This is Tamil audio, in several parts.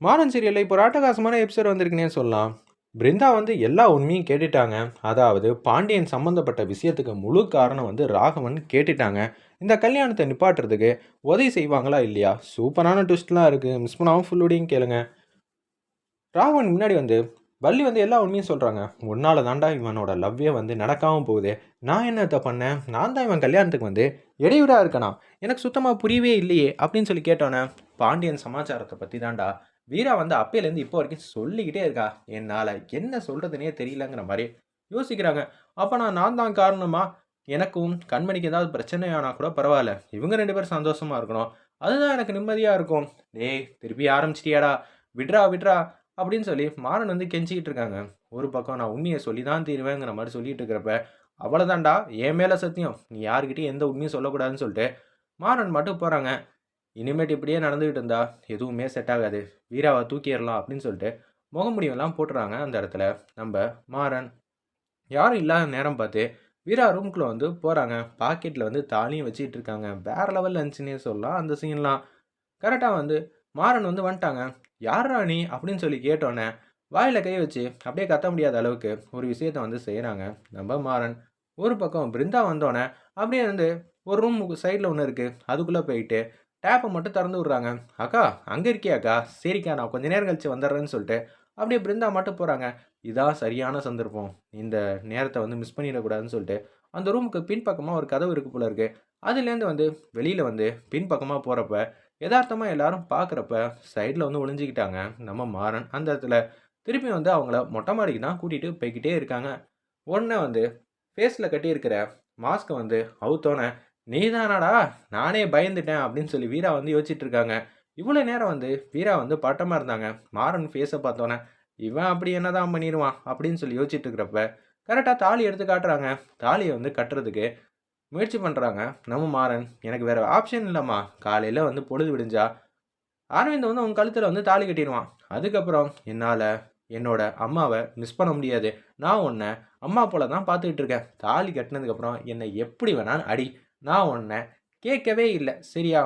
மாறன் சீரியலில் இப்போ ராட்டகாசமான எபிசோட் வந்திருக்குன்னே சொல்லலாம். பிருந்தா வந்து எல்லா உண்மையும் கேட்டுட்டாங்க. அதாவது பாண்டியன் சம்மந்தப்பட்ட விஷயத்துக்கு முழு காரணம் வந்து ராகவன் கேட்டுட்டாங்க. இந்த கல்யாணத்தை நிப்பாட்டுறதுக்கு உதவி செய்வாங்களா இல்லையா? சூப்பரான ட்விஸ்ட்லாம் இருக்குது மிஸ் பண்ணாமல் ஃபுல்லோடையும் கேளுங்க. ராகவன் முன்னாடி வந்து வள்ளி வந்து எல்லா உண்மையும் சொல்கிறாங்க உன்னால் தாண்டா இவனோட லவ்வே வந்து நடக்காமல் போகுது. நான் என்னத்தை பண்ணேன்? நான் தான் இவன் கல்யாணத்துக்கு வந்து இடையூறாக இருக்கணும். எனக்கு சுத்தமாக புரியவே இல்லையே அப்படின்னு சொல்லி கேட்டோன்னே பாண்டியன் சமாச்சாரத்தை பற்றி தாண்டா வீரா வந்து அப்பையிலேருந்து இப்போ வரைக்கும் சொல்லிக்கிட்டே இருக்கா. என்னால் என்ன சொல்கிறதுனே தெரியலங்கிற மாதிரி யோசிக்கிறாங்க. அப்போ நான் நான் தான் காரணமா? எனக்கும் கண்மணிக்கு ஏதாவது பிரச்சனையானா ஆனால் கூட பரவாயில்ல. இவங்க ரெண்டு பேரும் சந்தோஷமாக இருக்கணும். அதுதான் எனக்கு நிம்மதியாக இருக்கும். டேய் திருப்பி ஆரம்பிச்சிட்டியாடா? விட்றா விட்றா? அப்படின்னு சொல்லி மாறன் வந்து கெஞ்சிக்கிட்டு இருக்காங்க. ஒரு பக்கம் நான் உண்மையை சொல்லி தான் தீருவேங்கிற மாதிரி சொல்லிட்டு இருக்கிறப்ப அவ்வளோதான்டா என் மேலே சத்தியம். நீ யாருக்கிட்டையும் எந்த உண்மையும் சொல்லக்கூடாதுன்னு சொல்லிட்டு மாறன் மட்டும் போகிறாங்க இனிமேட்டு இப்படியே நடந்துக்கிட்டு இருந்தா எதுவுமே செட் ஆகாது. வீராவை தூக்கிடலாம் அப்படின்னு சொல்லிட்டு முகமுடியெல்லாம் போட்டுறாங்க அந்த இடத்துல. நம்ம மாறன். யாரும் இல்லாத நேரம் பார்த்து வீரா ரூம்குள்ளே வந்து போகிறாங்க பாக்கெட்டில் வந்து தாலியும் வச்சுக்கிட்டு இருக்காங்க. வேறு லெவலில் இருந்துச்சுன்னே சொல்லலாம் அந்த சீன்லாம் கரெக்டாக வந்து மாறன் வந்து வந்துட்டாங்க. யார் ராணி அப்படின்னு சொல்லி கேட்டோன்னே வாயில் கை வச்சு அப்படியே கத்த முடியாத அளவுக்கு ஒரு விஷயத்த வந்து செய்கிறாங்க நம்ம மாறன். ஒரு பக்கம் பிருந்தா வந்தோடனே அப்படியே வந்து ஒரு ரூம் சைடில் ஒன்று இருக்குது அதுக்குள்ளே போயிட்டு டேப்பை மட்டும் திறந்து விட்றாங்க. அக்கா அங்கே இருக்கியாக்கா சரிக்கா நான் கொஞ்ச நேரம் கழிச்சு வந்துடுறேன்னு சொல்லிட்டு. அப்படியே பிருந்தா மட்டும் போகிறாங்க இதான் சரியான சந்தர்ப்பம். இந்த நேரத்தை வந்து மிஸ் பண்ணிடக்கூடாதுன்னு சொல்லிட்டு. அந்த ரூமுக்கு பின்பக்கமாக ஒரு கதவு இருக்குது போல இருக்குது அதுலேருந்து வந்து வெளியில் வந்து பின்பக்கமாக போகிறப்ப யதார்த்தமாக எல்லாரும் பார்க்குறப்ப சைடில் வந்து ஒளிஞ்சிக்கிட்டாங்க. நம்ம மாறன் அந்த இடத்துல திருப்பி வந்து அவங்கள மொட்டை மாடிக்கு தான் கூட்டிகிட்டு போய்கிட்டே இருக்காங்க. உடனே வந்து ஃபேஸில் கட்டியிருக்கிற மாஸ்க்கை வந்து அவுத்தோன்னே நீதானாடா நானே பயந்துட்டேன் அப்படின்னு சொல்லி வீரா வந்து யோசிச்சுட்டு இருக்காங்க இவ்வளோ நேரம் வந்து வீரா வந்து பட்டமாக இருந்தாங்க. மாறன் ஃபேஸை பார்த்தோன்னே இவன் அப்படி என்னதான் பண்ணிடுவான்? அப்படின்னு சொல்லி யோசிச்சுட்டு இருக்கிறப்ப கரெக்டாக தாலி எடுத்து காட்டுறாங்க. தாலியை வந்து கட்டுறதுக்கு முயற்சி பண்ணுறாங்க நம்ம மாறன் எனக்கு வேறு ஆப்ஷன் இல்லைம்மா. காலையில் வந்து பொழுது விடிஞ்சா அரவிந்த் வந்து உன் கழுத்தில் வந்து தாலி கட்டிடுவான். அதுக்கப்புறம் என்னால் என்னோட அம்மாவை மிஸ் பண்ண முடியாது. நான் உன்னை அம்மா போல தான் பார்த்துக்கிட்டு இருக்கேன். தாலி கட்டினதுக்கப்புறம் என்னை எப்படி வேணாலும் அடி. நான் உன்னை கேட்கவே இல்லை. சரியா?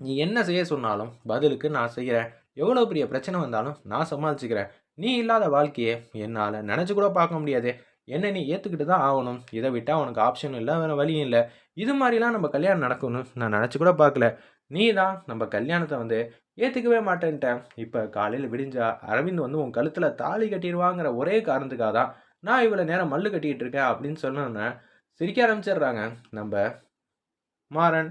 நீ என்ன செய்ய சொன்னாலும் பதிலுக்கு நான் செய்கிறேன் எவ்வளோ பெரிய பிரச்சனை வந்தாலும் நான் சமாளிச்சுக்கிறேன். நீ இல்லாத வாழ்க்கையை என்னால் நினச்சி கூட பார்க்க முடியாது. என்ன நீ ஏற்றுக்கிட்டு தான் ஆகணும். இதை விட்டால் உனக்கு ஆப்ஷன் இல்லை வேறு வழியும் இல்லை. இது மாதிரிலாம் நம்ம கல்யாணம் நடக்கணும்னு நான் நினச்சி கூட பார்க்கல. நீ தான் நம்ம கல்யாணத்தை வந்து ஏற்றுக்கவே மாட்டேன்ட்டேன் இப்போ காலையில் விடிஞ்சா அரவிந்த் வந்து உன் கழுத்தில் தாலி கட்டிடுவாங்கிற ஒரே காரணத்துக்காக தான் நான் இவ்வளோ நேரம் மல்லு கட்டிகிட்டு இருக்கேன் அப்படின்னு சொன்னேன். சிரிக்க ஆரம்பிச்சிடுறாங்க. நம்ம மாறன்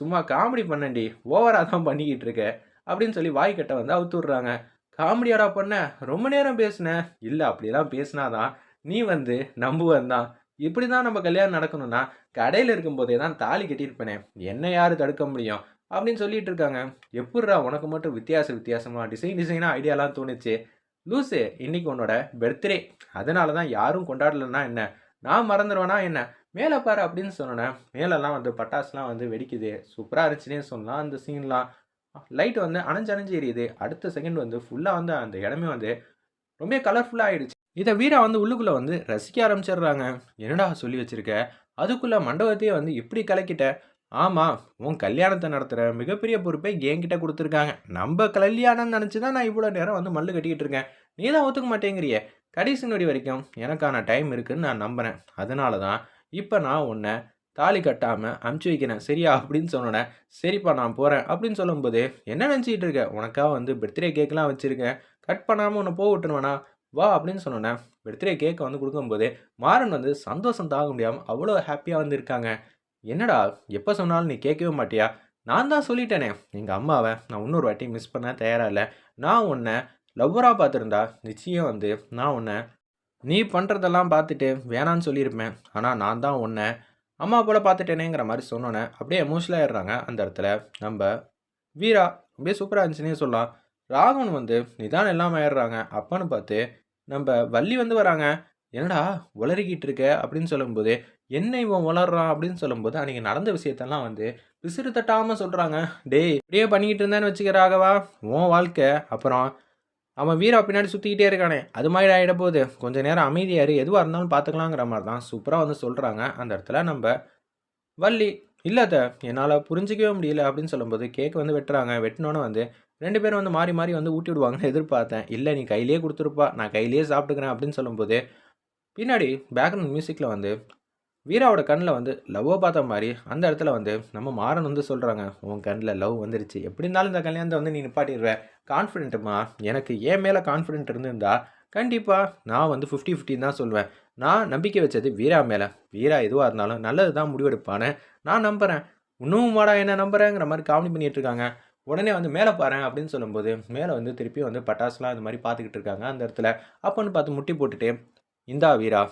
சும்மா காமெடி பண்ணண்டி ஓவராக தான் பண்ணிக்கிட்டு இருக்க அப்படின்னு சொல்லி வாய்க்கட்டை வந்து அவுத்து விட்றாங்க காமெடியாடா பண்ண? ரொம்ப நேரம் பேசுன. இல்லை அப்படிலாம் பேசினாதான் நீ வந்து நம்புவன் தான். இப்படி தான் நம்ம கல்யாணம் நடக்கணும்னா கடையில் இருக்கும்போதே தான் தாலி கட்டியிருப்பேனே என்ன யார் தடுக்க முடியும்? அப்படின்னு சொல்லிட்டு இருக்காங்க. எப்பட்றா உனக்கு மட்டும் வித்தியாச வித்தியாசமாக டிசைன் டிசைனாக ஐடியாலாம் தோணுச்சு? லூஸு இன்னைக்கு உன்னோட பர்த்டே அதனால தான் யாரும் கொண்டாடலைன்னா என்ன? நான் மறந்துடுவேனா என்ன? மேலே பாரு அப்படின்னு சொன்னேன் மேலெல்லாம் வந்து பட்டாசுலாம் வந்து வெடிக்குது. சூப்பராக இருந்துச்சுன்னே சொல்லலாம் அந்த சீன்லாம் லைட் வந்து அணைஞ்சு அணைஞ்சு எரியுது. அடுத்த செகண்ட் வந்து ஃபுல்லாக வந்து அந்த இடமே வந்து ரொம்ப கலர்ஃபுல்லாக ஆயிடுச்சு. இதை வீரா வந்து உள்ளுக்குள்ளே வந்து ரசிக்க ஆரம்பிச்சிடுறாங்க. என்னடா சொல்லி வச்சிருக்க? அதுக்குள்ளே மண்டபத்தையே வந்து இப்படி கலக்கிட்ட. ஆமாம் உன் கல்யாணத்தை நடத்துகிற மிகப்பெரிய பொறுப்பை என்கிட்ட கொடுத்துருக்காங்க. நம்ம கல்யாணம்னு நினச்சி தான் நான் இவ்வளோ நேரம் வந்து மல்லு கட்டிக்கிட்டு இருக்கேன். நீ தான் ஒத்துக்க மாட்டேங்கிறியே. கடைசி நொடி வரைக்கும் எனக்கான டைம் இருக்குன்னு நான் நம்புகிறேன் அதனால தான் இப்போ நான் உன்னை தாலி கட்டாமல் அமுச்சு வைக்கிறேன். சரியா? அப்படின்னு சொன்னோன்னே சரிப்பா நான் போகிறேன் அப்படின்னு சொல்லும்போது என்ன நினச்சிக்கிட்டு இருக்க? உனக்காக வந்து பர்த்டே கேக்கெலாம் வச்சுருக்கேன். கட் பண்ணாமல் உன்னை போக விட்டுருவேனா? வா அப்படின்னு சொன்னோன்னே பர்த்டே கேக்கை வந்து கொடுக்கும்போது மாறன் வந்து சந்தோஷம் தாங்க முடியாமல் அவ்வளோ ஹாப்பியாக வந்து இருக்காங்க. என்னடா எப்போ சொன்னாலும் நீ கேட்கவே மாட்டியா? நான் தான் சொல்லிட்டேனே. எங்கள் அம்மாவை நான் இன்னொரு வாட்டி மிஸ் பண்ண தயாராக இல்லை. நான் உன்னை லவ்வராக பார்த்துருந்தா நிச்சயம் வந்து நான் உன்னை நீ பண்ணுறதெல்லாம் பார்த்துட்டு வேணான்னு சொல்லியிருப்பேன். ஆனால் நான் தான் உன்னை அம்மா போல் பார்த்துட்டேனேங்கிற மாதிரி சொன்னோன்னே அப்படியே எமோஷனல் ஆயிடுறாங்க அந்த இடத்துல. நம்ம வீரா அப்படியே சூப்பராக இருந்துச்சுன்னே சொல்லலாம். ராகவன் வந்து நிதானம் எல்லாம் ஆயிடுறாங்க. அப்பன்னு பார்த்து நம்ம வள்ளி வந்து வராங்க. என்னடா உளறிக்கிட்டு இருக்க? அப்படின்னு சொல்லும்போது என்ன இவன் வளர்றான் அப்படின்னு சொல்லும்போது அன்றைக்கி நடந்த விஷயத்தெல்லாம் வந்து விசிறு தட்டாமல் சொல்கிறாங்க டேய் இப்படியே பண்ணிக்கிட்டு இருந்தேன்னு வச்சுக்க ராகவா உன் வாழ்க்கை. அப்புறம் அவன் வீரா பின்னாடி சுற்றிக்கிட்டே இருக்கானே. அது மாதிரி ஆகிட போகுது கொஞ்சம் நேரம் அமைதியாரு எதுவாக இருந்தாலும் பார்த்துக்கலாங்கிற மாதிரி தான் சூப்பராக வந்து சொல்கிறாங்க அந்த இடத்துல நம்ம வள்ளி இல்லாத என்னால் புரிஞ்சிக்கவே முடியல அப்படின்னு சொல்லும்போது கேக் வந்து வெட்டுறாங்க. வெட்டினோன்னே வந்து ரெண்டு பேரும் வந்து மாறி மாறி வந்து ஊட்டி விடுவாங்கன்னு எதிர்பார்த்தேன். இல்லை நீ கையிலேயே கொடுத்துருப்பா. நான் கையிலேயே சாப்பிட்டுக்கிறேன் அப்படின்னு சொல்லும்போது பின்னாடி பேக்ரவுண்ட் மியூசிக்கில் வந்து வீராவோட கண்ணில் வந்து லவ்வை பார்த்த மாதிரி அந்த இடத்துல வந்து நம்ம மாறன் வந்து சொல்கிறாங்க உன் கண்ணில் லவ் வந்துருச்சு. எப்படி இருந்தாலும் இந்த கல்யாணத்தை வந்து நீ நிப்பாட்டிடுவேன் கான்ஃபிடென்ட்டுமா எனக்கு ஏன் மேலே கான்ஃபிடென்ட் இருந்திருந்தா கண்டிப்பாக நான் வந்து ஃபிஃப்டி ஃபிஃப்டின் தான் சொல்லுவேன். நான் நம்பிக்கை வச்சது வீரா மேலே. வீரா எதுவாக இருந்தாலும் நல்லது தான் முடிவெடுப்பானே நான் நம்புகிறேன் இன்னும் வாடா என்ன நம்புறேங்கிற மாதிரி காமெடி பண்ணிகிட்டு இருக்காங்க. உடனே வந்து மேலே பாரு அப்படின்னு சொல்லும்போது மேலே வந்து திருப்பி வந்து பட்டாசுலாம் இந்த மாதிரி பார்த்துக்கிட்டு இருக்காங்க அந்த இடத்துல. அப்போன்னு பார்த்து முட்டி போட்டுட்டு இந்தா வீரா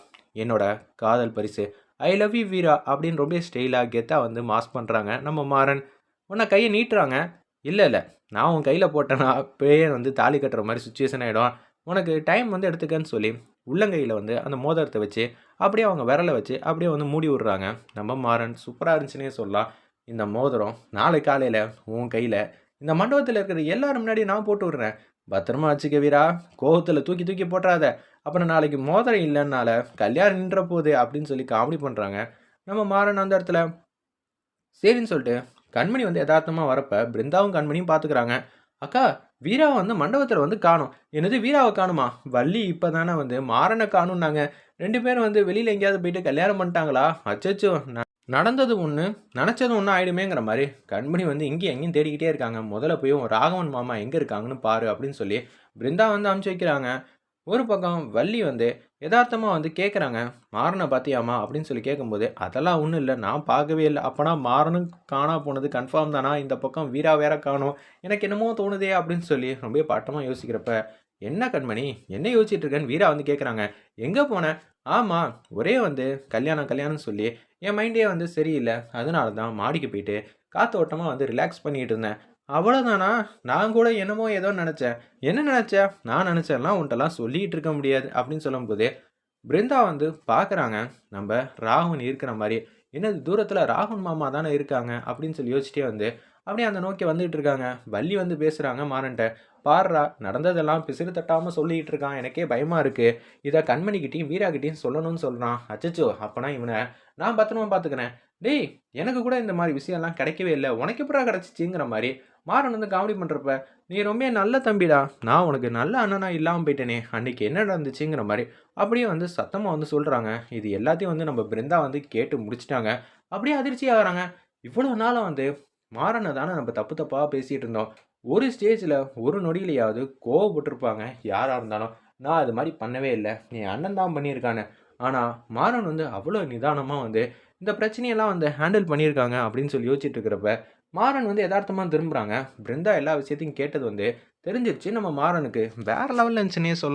என்னோட காதல் பரிசு. ஐ லவ் யூ வீரா அப்படின்னு ரொம்ப ஸ்டைலாக கெத்தாக வந்து மாஸ் பண்ணுறாங்க நம்ம மாறன் உன்னை கையை நீட்டுறாங்க? இல்லை இல்லை. நான் உன் கையில் போட்டேன்னா பேர் வந்து தாலி கட்டுற மாதிரி சுச்சுவேஷன் ஆகிடும் உனக்கு டைம் வந்து எடுத்துக்கன்னு சொல்லி உள்ளங்கையில் வந்து அந்த மோதிரத்தை வச்சு அப்படியே அவங்க விரலை வச்சு அப்படியே வந்து மூடி விடுறாங்க. நம்ம மாறன் சூப்பராக இருந்துச்சுன்னே சொல்லலாம். இந்த மோதிரம் நாளை காலையில் உன் கையில் இந்த மண்டபத்தில் இருக்கிற எல்லாரும் முன்னாடி நான் போட்டு விடுறேன். பத்திரமா வச்சுக்க வீரா. கோவத்தில் தூக்கி தூக்கி போட்டுறாத. அப்புறம் நாளைக்கு மோதிரம் இல்லைன்னால கல்யாணம் நின்ற போது அப்படின்னு சொல்லி காமெடி பண்ணுறாங்க நம்ம மாறன் அந்த இடத்துல சரின்னு சொல்லிட்டு கண்மணி வந்து யதார்த்தமாக வரப்ப பிருந்தாவும் கண்மணியும் பார்த்துக்கிறாங்க அக்கா வீராவை வந்து மண்டபத்தில் வந்து காணும். என்னது வீராவை காணுமா? வள்ளி இப்போ தானே வந்து மாறனை காணும்னாங்க. ரெண்டு பேரும் வந்து வெளியில் எங்கேயாவது போயிட்டு கல்யாணம் பண்ணிட்டாங்களா? அச்சச்சோ நடந்தது ஒன்று நினச்சது ஒன்று ஆயிடுமேங்கிற மாதிரி கண்மணி வந்து இங்கேயும் எங்கேயும் தேடிக்கிட்டே இருக்காங்க. முதல்ல போய் ராகவன் மாமா எங்கே இருக்காங்கன்னு பாரு அப்படின்னு சொல்லி பிருந்தா வந்து அமுச்சு வைக்கிறாங்க. ஒரு பக்கம் வள்ளி வந்து யதார்த்தமாக வந்து கேட்குறாங்க மாறனை பார்த்தியாமா அப்படின்னு சொல்லி கேட்கும்போது அதெல்லாம் ஒன்றும் இல்லை நான் பார்க்கவே இல்லை. அப்போனா மாறனும் காணா போனது கன்ஃபார்ம் தானா? இந்த பக்கம் வீரா வேற காணும். எனக்கு என்னமோ தோணுதே அப்படின்னு சொல்லி ரொம்ப பாட்டமாக யோசிக்கிறப்ப என்ன கண்மணி? என்ன யோசிச்சுட்டு இருக்கேன்னு? வீரா வந்து கேட்குறாங்க எங்கே போனேன் ஆமாம் ஒரே வந்து கல்யாணம் கல்யாணம்னு சொல்லி என் மைண்டே வந்து சரியில்லை. அதனால தான் மாடிக்கு போயிட்டு காற்றோட்டமாக வந்து ரிலாக்ஸ் பண்ணிகிட்டு இருந்தேன். அவ்வளோதானா நான் கூட என்னமோ ஏதோ நினச்சேன். என்ன நினச்ச? நான் நினச்சேன்லாம் உன்ட்டெல்லாம் சொல்லிகிட்டு இருக்க முடியாது அப்படின்னு சொல்லும்போது பிருந்தா வந்து பார்க்குறாங்க நம்ம ராகுன் இருக்கிற மாதிரி. என்னது தூரத்தில் ராகுன் மாமா தானே இருக்காங்க அப்படின்னு சொல்லி யோசிச்சிட்டே வந்து அப்படியே அந்த நோக்கி வந்துகிட்டு இருக்காங்க. வள்ளி வந்து பேசுகிறாங்க மாறன்ட்ட. பாடுறா நடந்ததெல்லாம் பிசிறு தட்டாமல் சொல்லிக்கிட்டு இருக்கான். எனக்கே பயமாக இருக்குது இதை கண்மணிக்கிட்டையும் வீராகிட்டையும் சொல்லணும்னு சொல்கிறான் அச்சச்சோ அப்போனா இவனை நான் பத்திரமா பார்த்துக்கிறேன் டேய் எனக்கு கூட இந்த மாதிரி விஷயம்லாம் கிடைக்கவே இல்லை. உனக்கு எப்படா கிடச்சிச்சிங்கிற மாதிரி மாறன் வந்து காமெடி பண்ணுறப்ப நீ ரொம்ப நல்ல தம்பிடா. நான் உனக்கு நல்ல அண்ணனா இல்லாமல் போயிட்டேனே. அன்னைக்கு என்ன நடந்துச்சுங்கிற மாதிரி அப்படியே வந்து சத்தமாக வந்து சொல்கிறாங்க இது எல்லாத்தையும் வந்து நம்ம பிருந்தா வந்து கேட்டு முடிச்சிட்டாங்க. அப்படியே அதிர்ச்சி ஆகுறாங்க. இவ்வளோ நாளாக வந்து மாறனை தானே நம்ம தப்பு தப்பாக பேசிகிட்டு இருந்தோம். ஒரு ஸ்டேஜில் ஒரு நொடியிலையாவது கோவப்பட்டிருப்பாங்க. யாராக இருந்தாலும் நான் அது மாதிரி பண்ணவே இல்லை. என் அண்ணன் தான் பண்ணியிருக்கானே ஆனால் மாறன் வந்து அவ்வளோ நிதானமாக வந்து இந்த பிரச்சனையெல்லாம் வந்து ஹேண்டில் பண்ணியிருக்காங்க அப்படின்னு சொல்லி யோசிச்சுட்டு இருக்கிறப்ப மாறன் வந்து யதார்த்தமாக திரும்புகிறாங்க பிருந்தா எல்லா விஷயத்தையும் கேட்டது வந்து தெரிஞ்சிருச்சு நம்ம மாறனுக்கு. வேறு லெவலில் இருந்துச்சுன்னே சொல்லலாம்.